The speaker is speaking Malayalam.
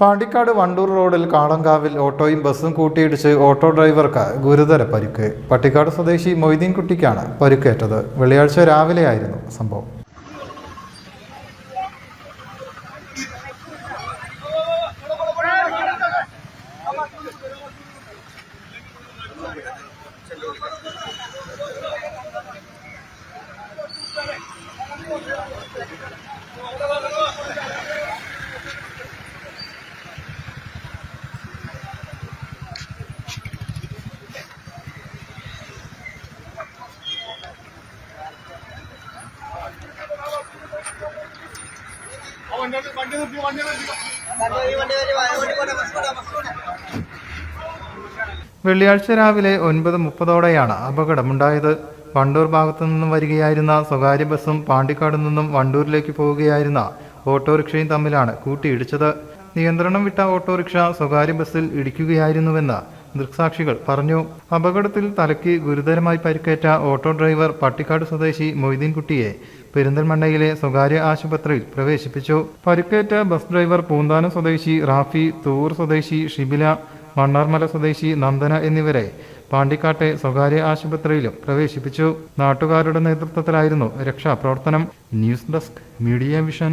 പാണ്ടിക്കാട് വണ്ടൂർ റോഡിൽ കാളങ്കാവിൽ ഓട്ടോയും ബസ്സും കൂട്ടിയിടിച്ച് ഓട്ടോ ഡ്രൈവർക്ക് ഗുരുതര പരിക്ക്. പട്ടിക്കാട് സ്വദേശി മൊയ്തീൻ കുട്ടിക്കാണ് പരിക്കേറ്റത്. വെള്ളിയാഴ്ച രാവിലെയായിരുന്നു സംഭവം. വെള്ളിയാഴ്ച രാവിലെ ഒൻപത് മുപ്പതോടെയാണ് അപകടമുണ്ടായത്. വണ്ടൂർ ഭാഗത്തു നിന്നും വരികയായിരുന്ന സ്വകാര്യ ബസ്സും പാണ്ടിക്കാട് നിന്നും വണ്ടൂരിലേക്ക് പോവുകയായിരുന്ന ഓട്ടോറിക്ഷയും തമ്മിലാണ് കൂട്ടിയിടിച്ചത്. നിയന്ത്രണം വിട്ട ഓട്ടോറിക്ഷ സ്വകാര്യ ബസ്സിൽ ഇടിക്കുകയായിരുന്നുവെന്ന് ദൃക്സാക്ഷികൾ പറഞ്ഞു. അപകടത്തിൽ തലയ്ക്ക് ഗുരുതരമായി പരിക്കേറ്റ ഓട്ടോ ഡ്രൈവർ പട്ടിക്കാട് സ്വദേശി മൊയ്തീൻ കുട്ടിയെ പെരിന്തൽമണ്ണയിലെ സ്വകാര്യ ആശുപത്രിയിൽ പ്രവേശിപ്പിച്ചു. പരിക്കേറ്റ ബസ് ഡ്രൈവർ പൂന്താനം സ്വദേശി റാഫി തൂർ സ്വദേശി ഷിബില മണ്ണാർമല സ്വദേശി നന്ദന എന്നിവരെ പാണ്ടിക്കാട്ടെ സ്വകാര്യ ആശുപത്രിയിലും പ്രവേശിപ്പിച്ചു. നാട്ടുകാരുടെ നേതൃത്വത്തിലായിരുന്നു രക്ഷാപ്രവർത്തനം. News desk media vision.